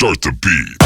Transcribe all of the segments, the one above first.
Start the beat.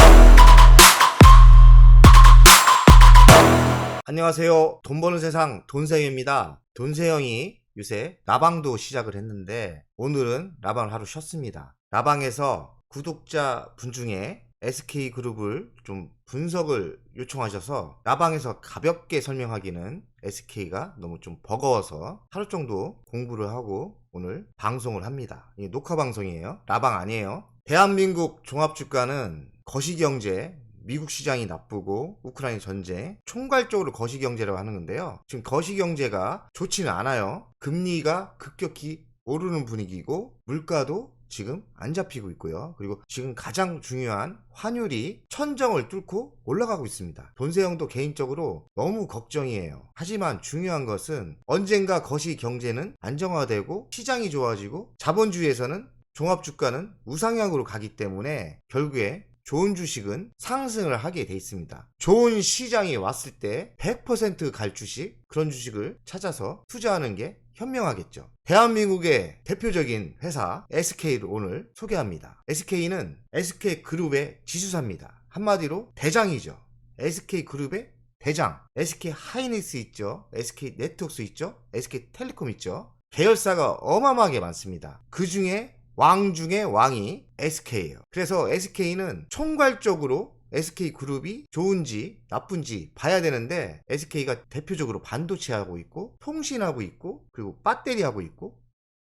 안녕하세요. 돈 버는 세상 돈세영입니다. 돈세영이 요새 라방도 시작을 했는데 오늘은 라방을 하루 쉬었습니다. 라방에서 구독자 분 중에 SK그룹을 좀 분석을 요청하셔서 라방에서 가볍게 설명하기는 SK가 너무 좀 버거워서 하루 정도 공부를 하고 오늘 방송을 합니다. 녹화 방송이에요. 라방 아니에요. 대한민국 종합주가는 거시경제, 미국 시장이 나쁘고 우크라이나 전쟁 총괄적으로 거시경제라고 하는 건데요. 지금 거시경제가 좋지는 않아요. 금리가 급격히 오르는 분위기고 물가도 지금 안 잡히고 있고요. 그리고 지금 가장 중요한 환율이 천정을 뚫고 올라가고 있습니다. 돈세형도 개인적으로 너무 걱정이에요. 하지만 중요한 것은 언젠가 거시 경제는 안정화되고 시장이 좋아지고 자본주의에서는 종합 주가는 우상향으로 가기 때문에 결국에 좋은 주식은 상승을 하게 돼 있습니다. 좋은 시장이 왔을 때 100%갈 주식, 그런 주식을 찾아서 투자하는 게 현명하겠죠. 대한민국의 대표적인 회사 SK를 오늘 소개합니다. SK는 SK그룹의 지주사입니다. 한마디로 대장이죠. SK그룹의 대장. SK 하이닉스 있죠. SK 네트워크스 있죠. SK 텔레콤 있죠. 계열사가 어마어마하게 많습니다. 그 중에 왕 중의 왕이 SK예요. 그래서 SK는 총괄적으로 SK 그룹이 좋은지 나쁜지 봐야 되는데 SK가 대표적으로 반도체 하고 있고 통신하고 있고 그리고 배터리 하고 있고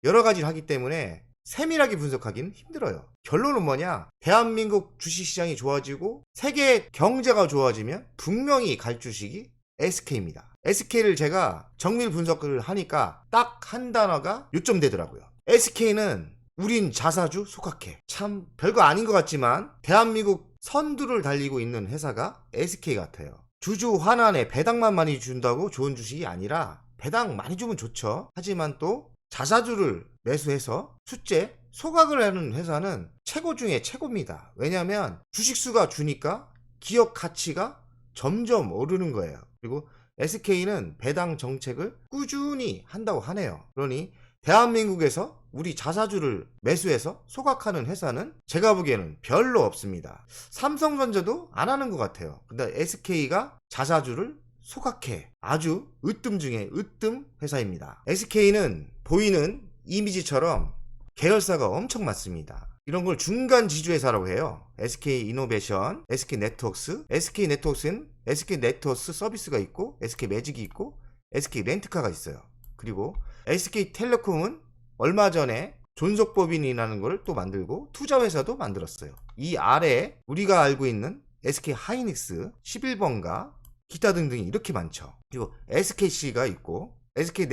여러 가지를 하기 때문에 세밀하게 분석하기는 힘들어요. 결론은 뭐냐? 대한민국 주식시장이 좋아지고 세계 경제가 좋아지면 분명히 갈 주식이 SK입니다. SK를 제가 정밀 분석을 하니까 딱 한 단어가 요점되더라고요. SK는 우린 자사주 속학해. 참 별거 아닌 것 같지만 대한민국 선두를 달리고 있는 회사가 SK 같아요. 주주 환환에 배당만 많이 준다고 좋은 주식이 아니라 배당 많이 주면 좋죠. 하지만 또 자사주를 매수해서 숫제 소각을 하는 회사는 최고 중에 최고입니다. 왜냐하면 주식수가 주니까 기업 가치가 점점 오르는 거예요. 그리고 SK는 배당 정책을 꾸준히 한다고 하네요. 그러니 대한민국에서 우리 자사주를 매수해서 소각하는 회사는 제가 보기에는 별로 없습니다. 삼성전자도 안 하는 것 같아요. 근데 SK가 자사주를 소각해 아주 으뜸 중에 으뜸 회사입니다. SK는 보이는 이미지처럼 계열사가 엄청 많습니다. 이런 걸 중간 지주회사라고 해요. SK 이노베이션, SK 네트워크스, SK 네트워크스는 SK 네트워크스 서비스가 있고 SK 매직이 있고 SK 렌트카가 있어요. 그리고 SK 텔레콤은 얼마 전에 존속법인이라는 걸 또 만들고 투자회사도 만들었어요. 이 아래 우리가 알고 있는 SK 하이닉스 11번가 기타 등등이 이렇게 많죠. 그리고 SKC가 있고 SK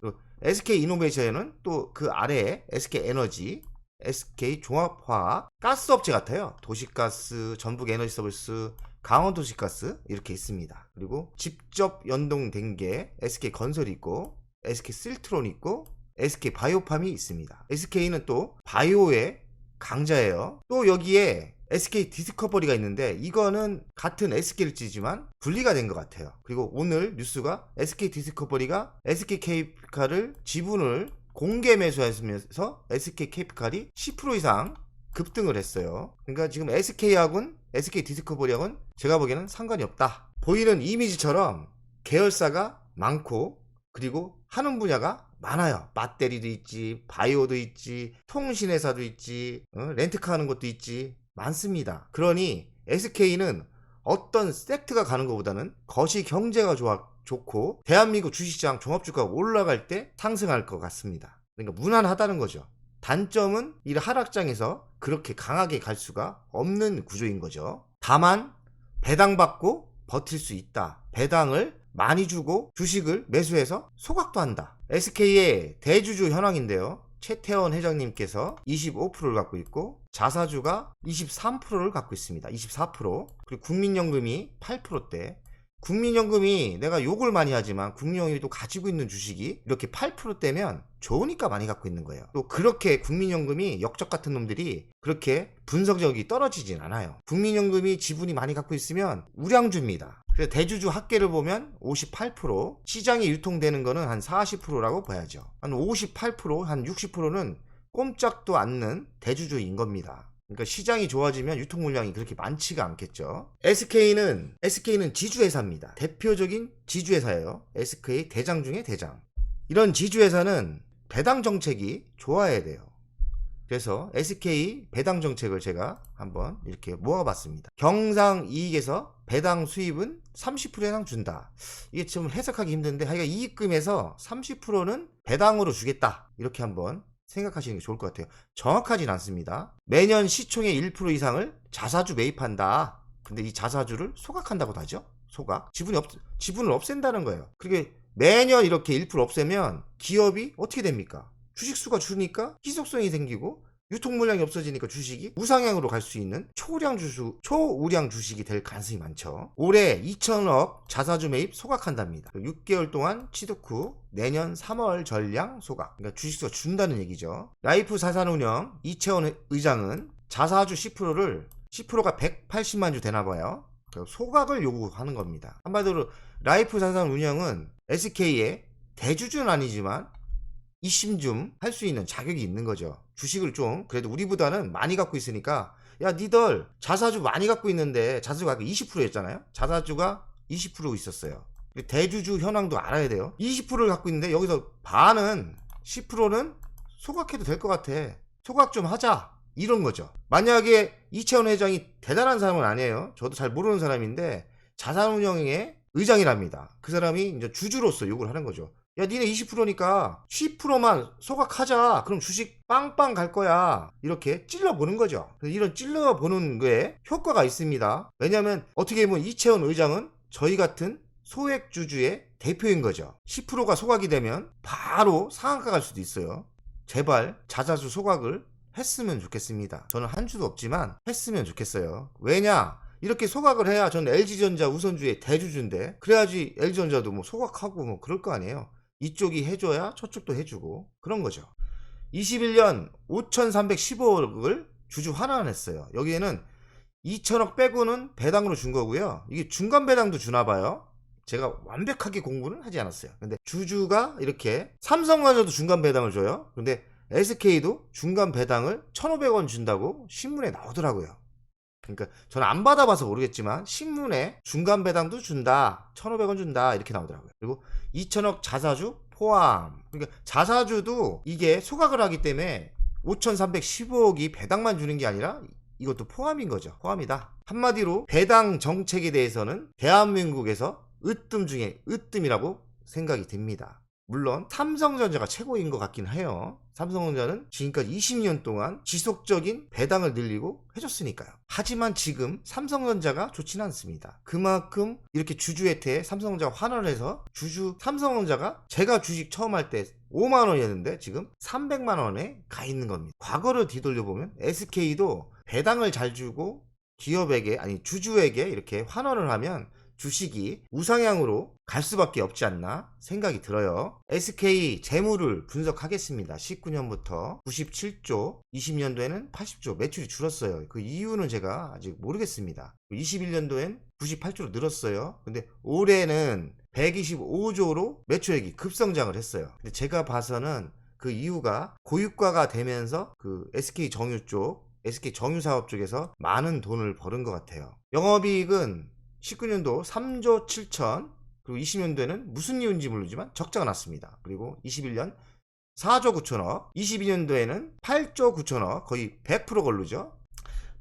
그리고 SK 이노베이션은 또 그 아래에 SK 에너지 SK 종합화학 가스업체 같아요. 도시가스, 전북 에너지 서비스, 강원도시가스 이렇게 있습니다. 그리고 직접 연동된 게 SK 건설이 있고 SK 실트론 있고 SK 바이오팜이 있습니다. SK는 또 바이오의 강자예요. 또 여기에 SK 디스커버리가 있는데 이거는 같은 SK를 찌지만 분리가 된 것 같아요. 그리고 오늘 뉴스가 SK 디스커버리가 SK 케이피칼을 지분을 공개 매수하면서 SK 케이피칼이 10% 이상 급등을 했어요. 그러니까 지금 SK하고는 SK 디스커버리하고는 제가 보기에는 상관이 없다. 보이는 이미지처럼 계열사가 많고 그리고 하는 분야가 많아요. 배터리도 있지, 바이오도 있지, 통신회사도 있지, 어? 렌트카 하는 것도 있지, 많습니다. 그러니 SK는 어떤 섹트가 가는 것보다는 거시 경제가 좋아, 좋고 대한민국 주식시장 종합주가가 올라갈 때 상승할 것 같습니다. 그러니까 무난하다는 거죠. 단점은 이 하락장에서 그렇게 강하게 갈 수가 없는 구조인 거죠. 다만 배당받고 버틸 수 있다. 배당을 많이 주고 주식을 매수해서 소각도 한다. SK의 대주주 현황인데요. 최태원 회장님께서 25%를 갖고 있고 자사주가 23%를 갖고 있습니다. 24% 그리고 국민연금이 8%대 국민연금이 내가 욕을 많이 하지만 국민연금이 또 가지고 있는 주식이 이렇게 8%대면 좋으니까 많이 갖고 있는 거예요. 또 그렇게 국민연금이 역적 같은 놈들이 그렇게 분석력이 떨어지진 않아요. 국민연금이 지분이 많이 갖고 있으면 우량주입니다. 그래서 대주주 합계를 보면 58%, 시장에 유통되는 거는 한 40%라고 봐야죠. 한 58%, 한 60%는 꼼짝도 않는 대주주인 겁니다. 그러니까 시장이 좋아지면 유통 물량이 그렇게 많지가 않겠죠. SK는 SK는 지주회사입니다. 대표적인 지주회사예요. SK 대장 중에 대장. 이런 지주회사는 배당 정책이 좋아야 돼요. 그래서 SK 배당 정책을 제가 한번 이렇게 모아봤습니다. 경상 이익에서 배당 수입은 30% 해당 준다. 이게 좀 해석하기 힘든데 하여간 이익금에서 30%는 배당으로 주겠다. 이렇게 한번 생각하시는 게 좋을 것 같아요. 정확하진 않습니다. 매년 시총의 1% 이상을 자사주 매입한다. 근데 이 자사주를 소각한다고도 하죠. 소각. 지분이 없, 지분을 없앤다는 거예요. 그게 매년 이렇게 1% 없애면 기업이 어떻게 됩니까? 주식 수가 줄으니까 희소성이 생기고 유통 물량이 없어지니까 주식이 우상향으로 갈 수 있는 초량 주수, 초우량 주식이 될 가능성이 많죠. 올해 2천억 자사주 매입 소각한답니다. 6개월 동안 취득 후 내년 3월 전량 소각. 그러니까 주식수가 준다는 얘기죠. 라이프 자산운영 이채원 의장은 자사주 10%를 10%가 180만 주 되나 봐요. 그래서 소각을 요구하는 겁니다. 한마디로 라이프 자산 운영은 SK의 대주주는 아니지만 이심 좀 할 수 있는 자격이 있는 거죠. 주식을 좀 그래도 우리보다는 많이 갖고 있으니까 야 니들 자사주 많이 갖고 있는데 자사주가 20%였잖아요. 자사주가 20% 있었어요. 대주주 현황도 알아야 돼요. 20%를 갖고 있는데 여기서 반은 10%는 소각해도 될 것 같아. 소각 좀 하자. 이런 거죠. 만약에 이채원 회장이 대단한 사람은 아니에요. 저도 잘 모르는 사람인데 자산운용의 의장이랍니다. 그 사람이 이제 주주로서 욕을 하는 거죠. 야, 니네 20%니까 10%만 소각하자. 그럼 주식 빵빵 갈 거야. 이렇게 찔러보는 거죠. 이런 찔러보는 거에 효과가 있습니다. 왜냐하면 어떻게 보면 이채원 의장은 저희 같은 소액주주의 대표인 거죠. 10%가 소각이 되면 바로 상한가 갈 수도 있어요. 제발 자자주 소각을 했으면 좋겠습니다. 저는 한 주도 없지만 했으면 좋겠어요. 왜냐? 이렇게 소각을 해야 저는 LG전자 우선주의 대주주인데 그래야지 LG전자도 뭐 소각하고 뭐 그럴 거 아니에요. 이쪽이 해줘야 저쪽도 해주고 그런 거죠. 21년 5,315억을 주주 환원했어요. 여기에는 2천억 빼고는 배당으로 준 거고요. 이게 중간 배당도 주나 봐요. 제가 완벽하게 공부는 하지 않았어요. 근데 주주가 이렇게 삼성전자도 중간 배당을 줘요. 근데 SK도 중간 배당을 1,500원 준다고 신문에 나오더라고요. 그러니까 저는 안 받아봐서 모르겠지만 신문에 중간 배당도 준다, 1,500원 준다 이렇게 나오더라고요. 그리고 2천억 자사주 포함. 그러니까 자사주도 이게 소각을 하기 때문에 5,315억이 배당만 주는 게 아니라 이것도 포함인 거죠. 포함이다. 한마디로 배당 정책에 대해서는 대한민국에서 으뜸 중에 으뜸이라고 생각이 듭니다. 물론 삼성전자가 최고인 것 같긴 해요. 삼성전자는 지금까지 20년 동안 지속적인 배당을 늘리고 해줬으니까요. 하지만 지금 삼성전자가 좋지는 않습니다. 그만큼 이렇게 주주 혜택에 삼성전자가 환원을 해서 주주 삼성전자가 제가 주식 처음 할 때 5만 원이었는데 지금 300만 원에 가 있는 겁니다. 과거를 뒤돌려 보면 SK도 배당을 잘 주고 기업에게 아니 주주에게 이렇게 환원을 하면 주식이 우상향으로 갈 수밖에 없지 않나 생각이 들어요. SK 재무를 분석하겠습니다. 19년부터 97조, 20년도에는 80조 매출이 줄었어요. 그 이유는 제가 아직 모르겠습니다. 21년도엔 98조로 늘었어요. 근데 올해는 125조로 매출액이 급성장을 했어요. 근데 제가 봐서는 그 이유가 고유가가 되면서 그 SK 정유 쪽 SK 정유 사업 쪽에서 많은 돈을 버는 것 같아요. 영업이익은 19년도 3조 7천 그리고 20년도에는 무슨 이유인지 모르지만 적자가 났습니다. 그리고 21년 4조 9천억 22년도에는 8조 9천억 거의 100% 걸르죠.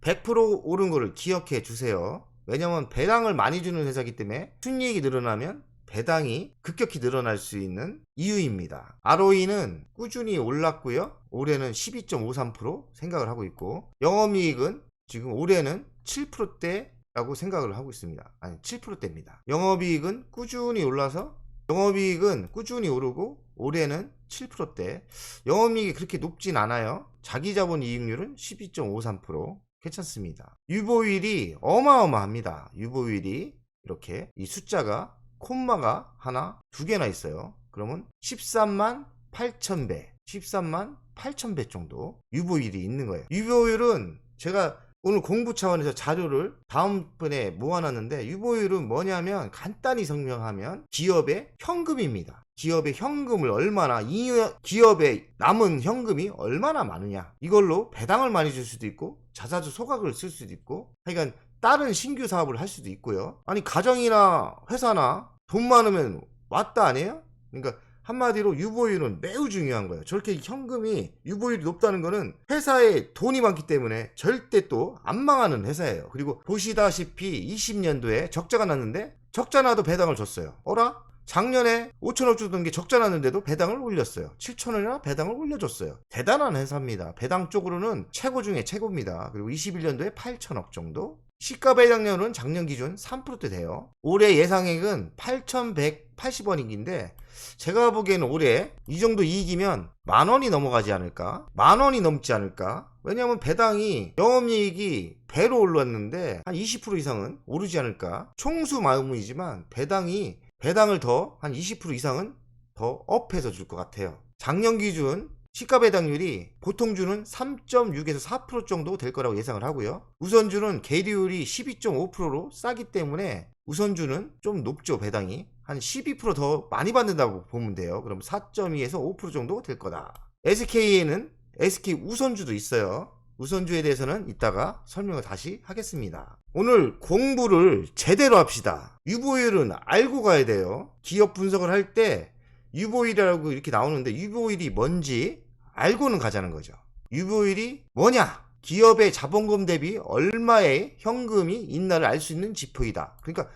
100% 오른 거를 기억해 주세요. 왜냐면 배당을 많이 주는 회사이기 때문에 순이익이 늘어나면 배당이 급격히 늘어날 수 있는 이유입니다. ROE는 꾸준히 올랐고요. 올해는 12.53% 생각을 하고 있고 영업이익은 지금 올해는 7%대 라고 생각을 하고 있습니다. 아니 7%대입니다. 영업이익은 꾸준히 올라서 영업이익은 꾸준히 오르고 올해는 7%대. 영업이익이 그렇게 높진 않아요. 자기자본 이익률은 12.53% 괜찮습니다. 유보율이 어마어마합니다. 유보율이 이렇게 이 숫자가 콤마가 하나 두 개나 있어요. 그러면 13만 8천 배, 13만 8천 배 정도 유보율이 있는 거예요. 유보율은 제가 오늘 공부 차원에서 자료를 다음번에 모아놨는데 유보율은 뭐냐면 간단히 설명하면 기업의 현금입니다. 기업의 현금을 얼마나 이 기업의 남은 현금이 얼마나 많으냐 이걸로 배당을 많이 줄 수도 있고 자사주 소각을 쓸 수도 있고 하여간 다른 신규 사업을 할 수도 있고요. 아니 가정이나 회사나 돈 많으면 왔다 아니에요? 그러니까 한마디로 유보율은 매우 중요한 거예요. 저렇게 현금이 유보율이 높다는 거는 회사에 돈이 많기 때문에 절대 또 안 망하는 회사예요. 그리고 보시다시피 20년도에 적자가 났는데 적자 나도 배당을 줬어요. 어라? 작년에 5천억 주던 게 적자 났는데도 배당을 올렸어요. 7천원이나 배당을 올려줬어요. 대단한 회사입니다. 배당 쪽으로는 최고 중에 최고입니다. 그리고 21년도에 8천억 정도. 시가 배당률은 작년 기준 3%대 돼요. 올해 예상액은 8,180원인데 제가 보기에는 올해 이 정도 이익이면 만 원이 넘어가지 않을까? 만 원이 넘지 않을까? 왜냐하면 배당이 영업이익이 배로 올랐는데 한 20% 이상은 오르지 않을까? 총수 마음이지만 배당이 배당을 더 한 20% 이상은 더 업해서 줄 것 같아요. 작년 기준 시가 배당률이 보통주는 3.6에서 4% 정도 될 거라고 예상을 하고요. 우선주는 계리율이 12.5%로 싸기 때문에 우선주는 좀 높죠, 배당이. 한 12%더 많이 받는다고 보면 돼요. 그럼 4.2에서 5% 정도 될 거다. SK에는 SK 우선주도 있어요. 우선주에 대해서는 이따가 설명을 다시 하겠습니다. 오늘 공부를 제대로 합시다. 유보율은 알고 가야 돼요. 기업 분석을 할때 유보율이라고 이렇게 나오는데 유보율이 뭔지 알고는 가자는 거죠. 유보율이 뭐냐? 기업의 자본금 대비 얼마의 현금이 있나를 알 수 있는 지표이다. 그러니까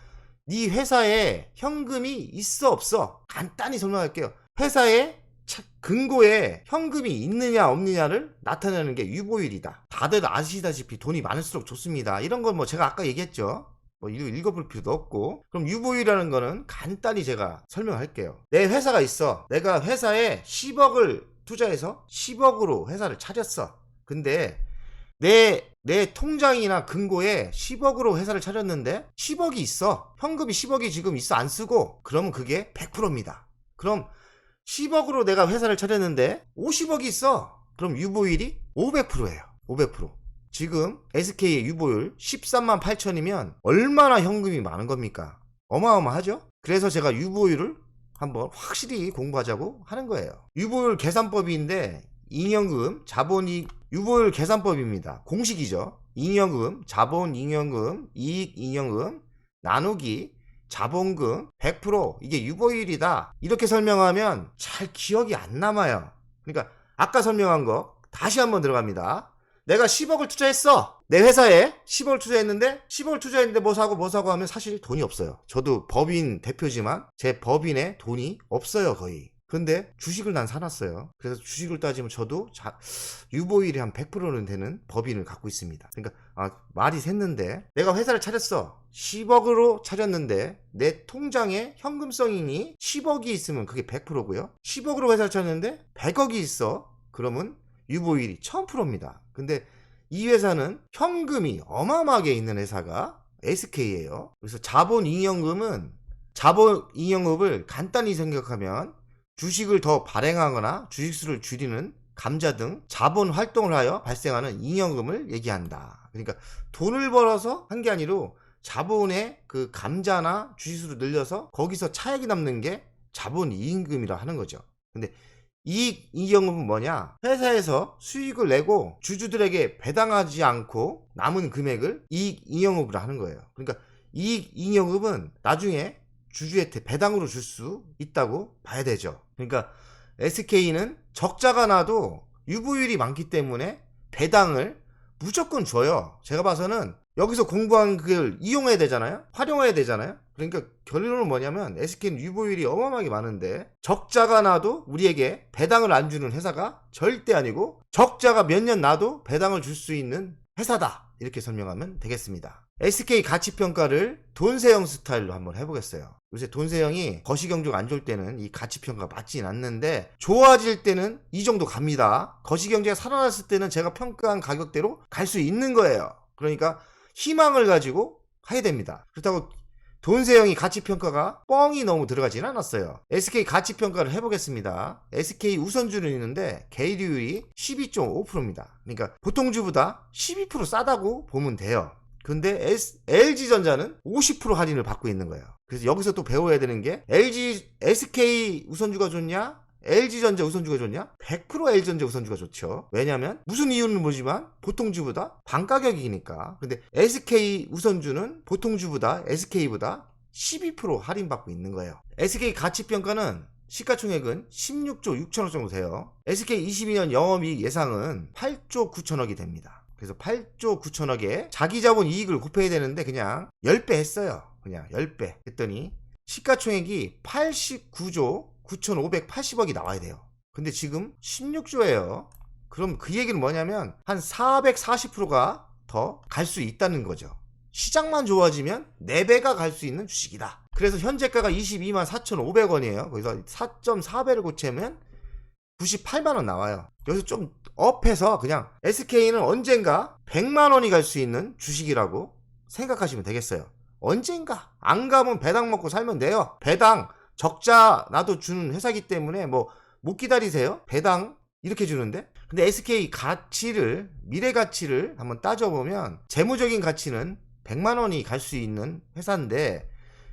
네 회사에 현금이 있어 없어 간단히 설명할게요. 회사에 차- 근거에 현금이 있느냐 없느냐를 나타내는 게 유보율이다. 다들 아시다시피 돈이 많을수록 좋습니다. 이런 건 뭐 제가 아까 얘기했죠. 뭐 이거 읽어볼 필요도 없고 그럼 유보율이라는 거는 간단히 제가 설명할게요. 내 회사가 있어. 내가 회사에 10억을 투자해서 10억으로 회사를 차렸어. 근데 내, 내 통장이나 금고에 10억으로 회사를 차렸는데 10억이 있어. 현금이 10억이 지금 있어 안 쓰고 그러면 그게 100%입니다. 그럼 10억으로 내가 회사를 차렸는데 50억이 있어. 그럼 유보율이 500%예요. 500%. 지금 SK의 유보율 13만 8천이면 얼마나 현금이 많은 겁니까? 어마어마하죠? 그래서 제가 유보율을 한번 확실히 공부하자고 하는 거예요. 유보율 계산법인데 잉여금, 자본이익, 유보율 계산법입니다. 공식이죠. 잉여금, 자본 잉여금, 이익 잉여금, 나누기, 자본금 100% 이게 유보율이다. 이렇게 설명하면 잘 기억이 안 남아요. 그러니까 아까 설명한 거 다시 한번 들어갑니다. 내가 10억을 투자했어. 내 회사에 10억을 투자했는데 10억을 투자했는데 뭐 사고 뭐 사고 하면 사실 돈이 없어요. 저도 법인 대표지만 제 법인에 돈이 없어요 거의. 근데 주식을 난 사놨어요. 그래서 주식을 따지면 저도 자, 유보율이 한 100%는 되는 법인을 갖고 있습니다. 그러니까 아, 말이 샜는데 내가 회사를 차렸어. 10억으로 차렸는데 내 통장에 현금성이니 10억이 있으면 그게 100%고요. 10억으로 회사를 차렸는데 100억이 있어. 그러면 유보율이 1000%입니다. 근데 이 회사는 현금이 어마어마하게 있는 회사가 SK예요. 그래서 자본 잉여금은 자본 잉여금을 간단히 생각하면 주식을 더 발행하거나 주식수를 줄이는 감자 등 자본 활동을 하여 발생하는 잉여금을 얘기한다. 그러니까 돈을 벌어서 한 게 아니로 자본의 그 감자나 주식수를 늘려서 거기서 차액이 남는 게 자본 이익금이라 하는 거죠. 근데 이익 이익금은 뭐냐? 회사에서 수익을 내고 주주들에게 배당하지 않고 남은 금액을 이익 이익금으로 하는 거예요. 그러니까 이익 이익금은 나중에 주주한테 배당으로 줄 수 있다고 봐야 되죠. 그러니까 SK는 적자가 나도 유보율이 많기 때문에 배당을 무조건 줘요. 제가 봐서는 여기서 공부한 그걸 이용해야 되잖아요. 활용해야 되잖아요. 그러니까 결론은 뭐냐면 SK는 유보율이 어마어마하게 많은데 적자가 나도 우리에게 배당을 안 주는 회사가 절대 아니고 적자가 몇 년 나도 배당을 줄 수 있는 회사다. 이렇게 설명하면 되겠습니다. SK 가치 평가를 돈세형 스타일로 한번 해보겠어요. 요새 돈세형이 거시경제가 안 좋을 때는 이 가치 평가가 맞진 않는데 좋아질 때는 이 정도 갑니다. 거시경제가 살아났을 때는 제가 평가한 가격대로 갈 수 있는 거예요. 그러니까 희망을 가지고 해야 됩니다. 그렇다고 돈세형이 가치평가가 뻥이 너무 들어가진 않았어요. SK 가치평가를 해보겠습니다. SK 우선주는 있는데 계류율이 12.5%입니다. 그러니까 보통주보다 12% 싸다고 보면 돼요. 근데 LG전자는 50% 할인을 받고 있는 거예요. 그래서 여기서 또 배워야 되는 게 LG, SK 우선주가 좋냐? LG전자 우선주가 좋냐? 100% LG전자 우선주가 좋죠. 왜냐면 무슨 이유는 모르지만 보통주보다 반가격이니까. 근데 SK 우선주는 보통주보다 SK보다 12% 할인받고 있는 거예요. SK 가치평가는 시가총액은 16조 6천억 정도 돼요. SK 22년 영업이익 예상은 8조 9천억이 됩니다. 그래서 8조 9천억에 자기 자본 이익을 곱해야 되는데 그냥 10배 했어요. 그냥 10배 했더니 시가총액이 89조 9,580억이 나와야 돼요. 근데 지금 16조예요. 그럼 그 얘기는 뭐냐면 한 440%가 더 갈 수 있다는 거죠. 시장만 좋아지면 4배가 갈 수 있는 주식이다. 그래서 현재가가 22만 4,500원이에요. 거기서 4.4배를 고치면 98만 원 나와요. 여기서 좀 업해서 그냥 SK는 언젠가 100만 원이 갈 수 있는 주식이라고 생각하시면 되겠어요. 언젠가 안 가면 배당 먹고 살면 돼요. 배당 적자 나도 주는 회사기 때문에 뭐 못 기다리세요. 배당 이렇게 주는데 근데 SK 가치를 미래 가치를 한번 따져보면 재무적인 가치는 100만 원이 갈 수 있는 회사인데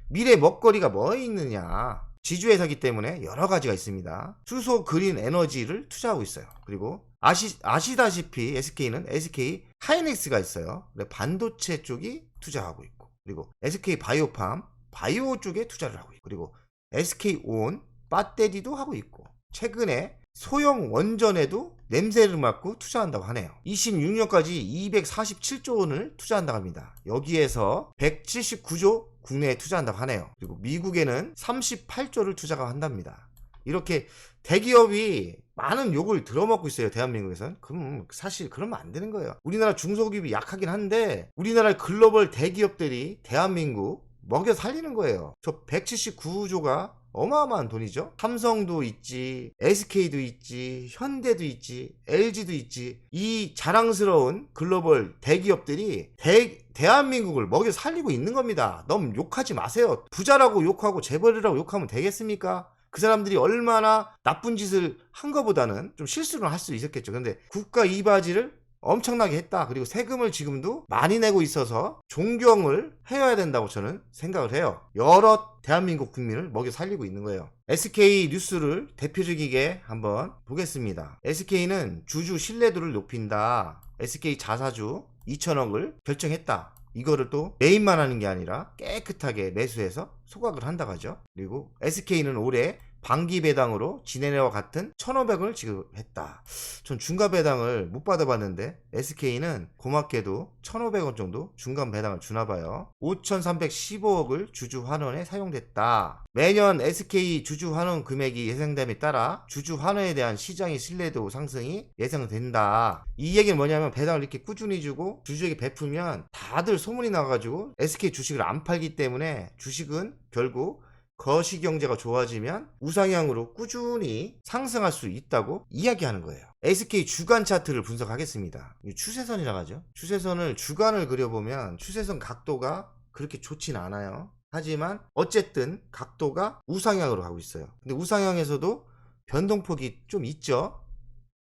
미래 먹거리가 뭐 있느냐 지주회사기 때문에 여러 가지가 있습니다. 수소 그린 에너지를 투자하고 있어요. 그리고 아시, 아시다시피 SK는 SK 하이닉스가 있어요. 반도체 쪽이 투자하고 있고 그리고 SK 바이오팜 바이오 쪽에 투자를 하고 있고 그리고 SK 온 배터리도 하고 있고 최근에 소형 원전에도 냄새를 맡고 투자한다고 하네요. 26년까지 247조 원을 투자한다고 합니다. 여기에서 179조 국내에 투자한다고 하네요. 그리고 미국에는 38조를 투자가 한답니다. 이렇게 대기업이 많은 욕을 들어먹고 있어요 대한민국에선 그럼 사실 그러면 안 되는 거예요 우리나라 중소기업이 약하긴 한데 우리나라 글로벌 대기업들이 대한민국 먹여 살리는 거예요 저 179조가 어마어마한 돈이죠. 삼성도 있지, SK도 있지, 현대도 있지, LG도 있지. 이 자랑스러운 글로벌 대기업들이 대, 대한민국을 먹여 살리고 있는 겁니다. 너무 욕하지 마세요. 부자라고 욕하고 재벌이라고 욕하면 되겠습니까? 그 사람들이 얼마나 나쁜 짓을 한 것보다는 좀 실수를 할 수 있었겠죠. 근데 국가 이바지를 엄청나게 했다. 그리고 세금을 지금도 많이 내고 있어서 존경을 해야 된다고 저는 생각을 해요. 여러 대한민국 국민을 먹여 살리고 있는 거예요. SK 뉴스를 대표적이게 한번 보겠습니다. SK는 주주 신뢰도를 높인다. SK 자사주 2천억을 결정했다. 이거를 또 매입만 하는 게 아니라 깨끗하게 매수해서 소각을 한다고 하죠. 그리고 SK는 올해 반기 배당으로 지난해와 같은 1,500원을 지급했다. 전 중간 배당을 못 받아봤는데 SK는 고맙게도 1,500원 정도 중간 배당을 주나 봐요. 5,315억을 주주 환원에 사용됐다. 매년 SK 주주 환원 금액이 예상됨에 따라 주주 환원에 대한 시장의 신뢰도 상승이 예상된다. 이 얘기는 뭐냐면 배당을 이렇게 꾸준히 주고 주주에게 베풀면 다들 소문이 나가지고 SK 주식을 안 팔기 때문에 주식은 결국 거시 경제가 좋아지면 우상향으로 꾸준히 상승할 수 있다고 이야기하는 거예요. SK 주간 차트를 분석하겠습니다. 추세선이라고 하죠. 추세선을 주간을 그려보면 추세선 각도가 그렇게 좋진 않아요. 하지만 어쨌든 각도가 우상향으로 가고 있어요. 근데 우상향에서도 변동폭이 좀 있죠.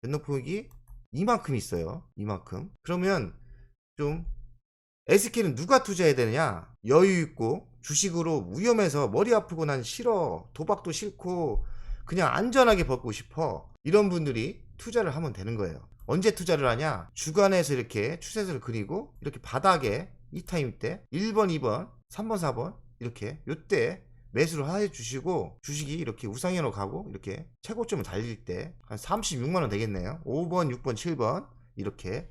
변동폭이 이만큼 있어요. 이만큼. 그러면 좀 SK는 누가 투자해야 되느냐? 여유 있고 주식으로 위험해서 머리 아프고 난 싫어. 도박도 싫고 그냥 안전하게 벌고 싶어. 이런 분들이 투자를 하면 되는 거예요. 언제 투자를 하냐? 주간에서 이렇게 추세선을 그리고 이렇게 바닥에 이 타임 때 1번, 2번, 3번, 4번 이렇게 요때 매수를 해 주시고 주식이 이렇게 우상향으로 가고 이렇게 최고점을 달릴 때 한 36만 원 되겠네요. 5번, 6번, 7번 이렇게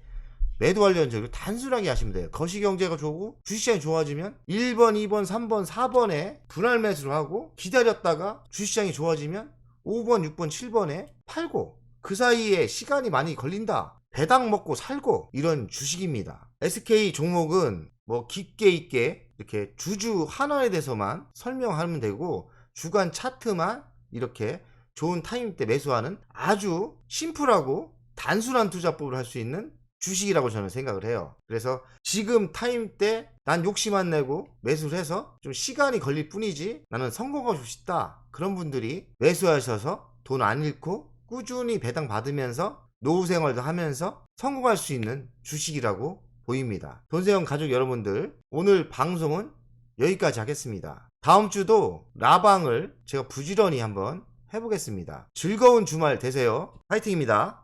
매도 관련적으로 단순하게 하시면 돼요. 거시 경제가 좋고 주식시장이 좋아지면 1번, 2번, 3번, 4번에 분할 매수를 하고 기다렸다가 주식시장이 좋아지면 5번, 6번, 7번에 팔고 그 사이에 시간이 많이 걸린다. 배당 먹고 살고 이런 주식입니다. SK 종목은 뭐 깊게 있게 이렇게 주주 환원에 대해서만 설명하면 되고 주간 차트만 이렇게 좋은 타임 때 매수하는 아주 심플하고 단순한 투자법을 할 수 있는 주식이라고 저는 생각을 해요. 그래서 지금 타임 때 난 욕심 안 내고 매수를 해서 좀 시간이 걸릴 뿐이지 나는 성공하고 싶다. 그런 분들이 매수하셔서 돈 안 잃고 꾸준히 배당 받으면서 노후 생활도 하면서 성공할 수 있는 주식이라고 보입니다. 돈세형 가족 여러분들, 오늘 방송은 여기까지 하겠습니다. 다음 주도 라방을 제가 부지런히 한번 해보겠습니다. 즐거운 주말 되세요. 파이팅입니다.